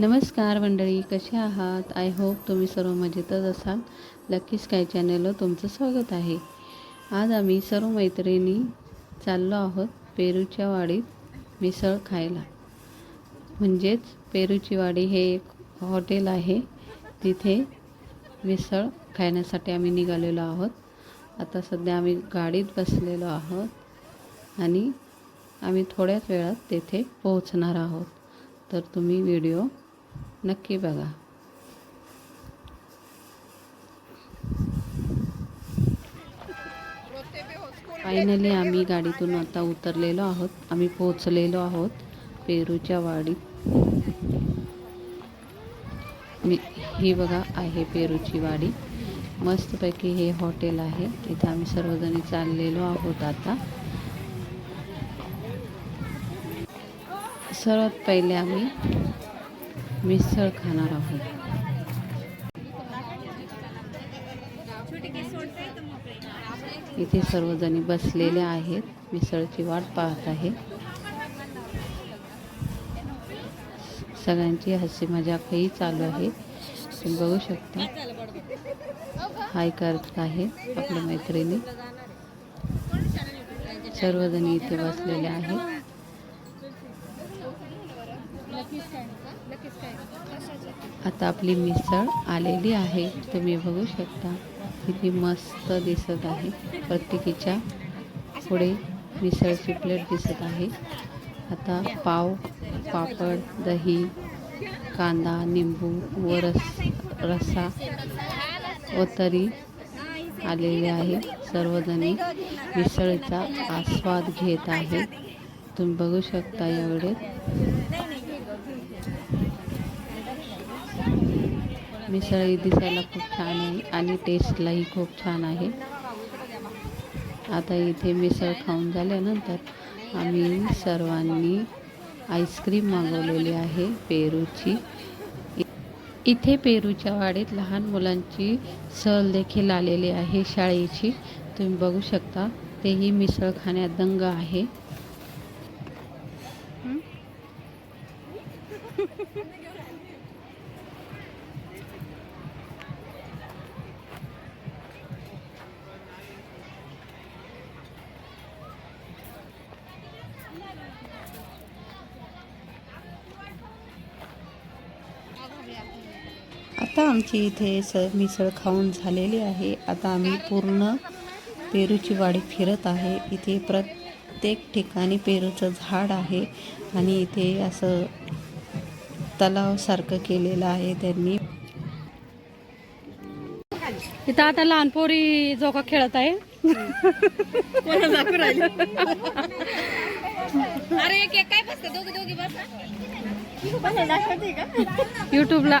नमस्कार मंडळी कसे आहात? आय होप तुम्ही सर्व मजेतच असाल. लकी स्काय चॅनलवर तुमचं स्वागत आहे. आज आम्ही सर्व मैत्रिणी चाललो आहोत पेरूच्या वाडीत मिसळ खायला. म्हणजेच पेरूची वाडी हे एक हॉटेल आहे. तिथे मिसळ खाण्यासाठी आम्ही निघालेलो आहोत. आता सध्या आम्ही गाडीत बसलेलो आहोत आणि आम्ही थोड्याच वेळात तेथे पोहोचणार आहोत. तर तुम्ही व्हिडिओ नक्की बघा. फायनली आम्ही गाडीतून आता उतरलेलो आहोत. आम्ही पोहोचलेलो आहोत पेरूच्या वाडीत. मी ही बघा आहे पेरूची वाडी. मस्तपैकी हे हॉटेल आहे. इथं आम्ही सर्वजणी चाललेलो आहोत आता. सर्वात पहिले आम्ही मिसळ खाणार आहोत. इथे सर्वजणी बसलेले आहेत. मिसळची वाट पाहत आहे. सगळ्यांची हसी मजाकही चालू आहे. तुम्ही बघू शकता. हाय करत आहे आपल्या मैत्रिणी. सर्वजणी इथे बसलेले आहेत. आता आपली मिसळ आलेली आहे. तुम्ही बघू शकता. किती मस्त दिसत आहे. प्रत्येकीच्या पुढे मिसळची प्लेट दिसत आहे. आता पाव पापड दही कांदा निंबू व रस रस्सा व तरी आलेले आहे. सर्वजणी मिसळीचा आस्वाद घेत आहे. तुम्ही बघू शकता एवढे मिसळ ही दिसायला खूप छान आहे आणि टेस्टलाही खूप छान आहे. आता इथे मिसळ खाऊन झाल्यानंतर आम्ही सर्वांनी आईस्क्रीम मागवलेली आहे पेरूची. इ- इथे पेरूच्या वाडीत लहान मुलांची सहल देखील आलेली आहे शाळेची. तुम्ही बघू शकता तेही मिसळ खाण्यात दंग आहे. आता आमची इथे स मिसळ खाऊन झालेली आहे. आता आम्ही पूर्ण पेरूची वाडी फिरत आहे. इथे प्रत्येक ठिकाणी पेरूचं झाड आहे आणि इथे असं तलावसारखं केलेलं आहे त्यांनी. इथं आता लहान पोरी जोका खेळत आहे. अरे एक एक काय बसते? दोघी दोघी बसा. युट्यूबला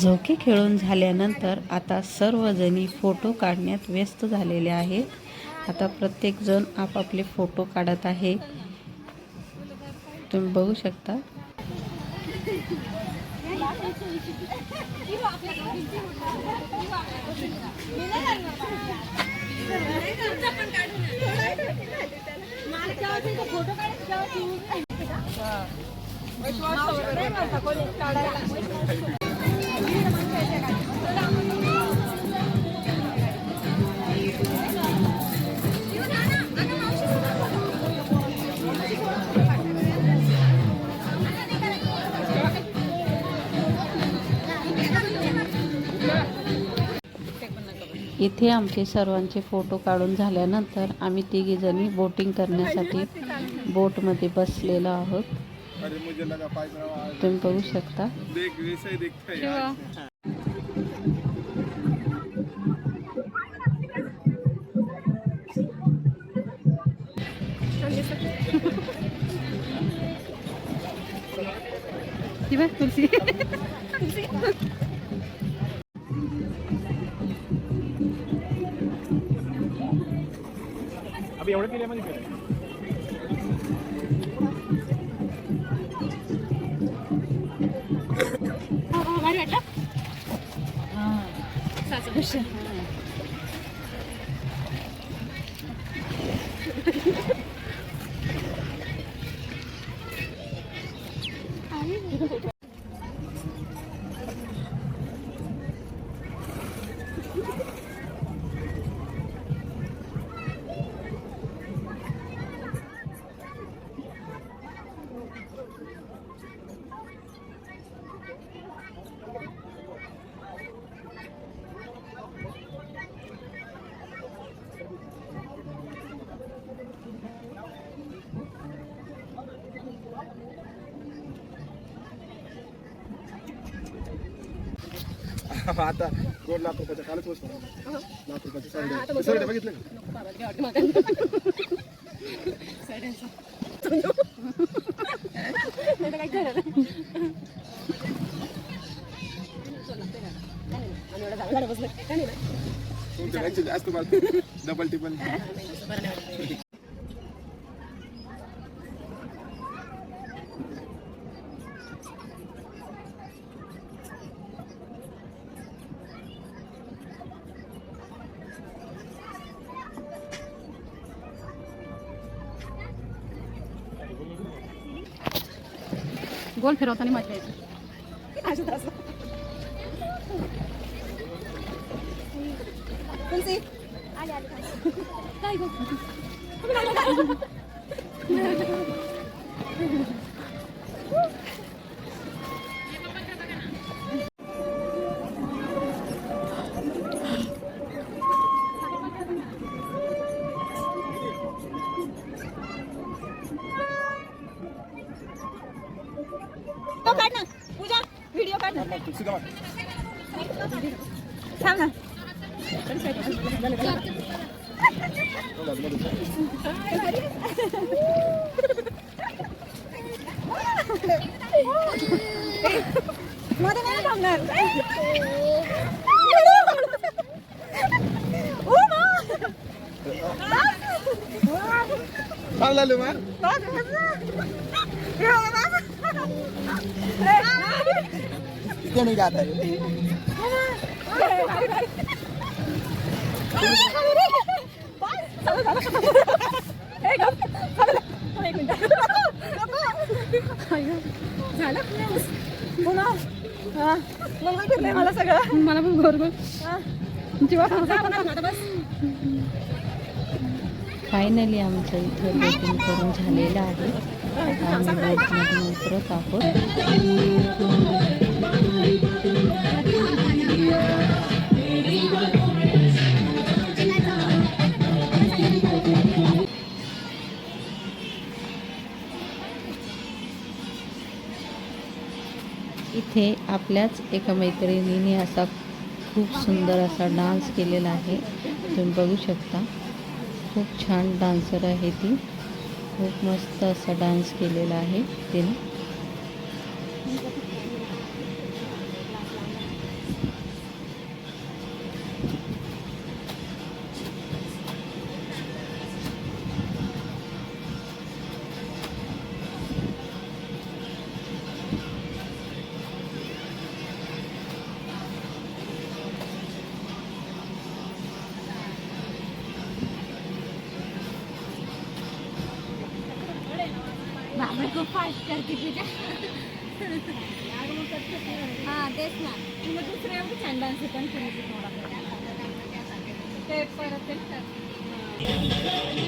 झोके खेळून झाल्यानंतर आता सर्वजणी फोटो काढण्यात व्यस्त झालेले आहेत. आता प्रत्येकजण आपापले फोटो काढत आहे. तुम्ही बघू शकता. इथे आमचे सर्वांचे फोटो काढून झाल्यानंतर आम्ही तिघीजणी बोटिंग करण्यासाठी बोटमध्ये बसलेलो आहोत. तुम्ही बघू शकता. देख वैसे ही भारी वाटलं? सासू आता दोन लाख रुपयाच्या कालच वस्तू लाख रुपयाचे सरडे सरडे बघितले का जास्त माल डबल टिपल गोल फिरवताना मजा येते काढ మదనే ఉన్నారు Háblale, Omar. ¿Qué? झालं पुन्हा हा फिरलंय मला सगळं मला पण बस. फायनली आमचं इथं बोटिंग करून झालेलं आहे. आम्ही बोटमधून उतरत आहोत. इथे आपल्याच एका मैत्रिणीने असा खूप सुंदर असा डान्स केलेला आहे. तुम्ही बघू शकता. खूप छान डान्सर आहे ती. खूप मस्त असा डान्स केलेला आहे तिने. मेरे को फास्ट करके तुझ्या हां तेच ना मग दुसऱ्या एवढं छान डान्स पण करायचं थोडा ते परत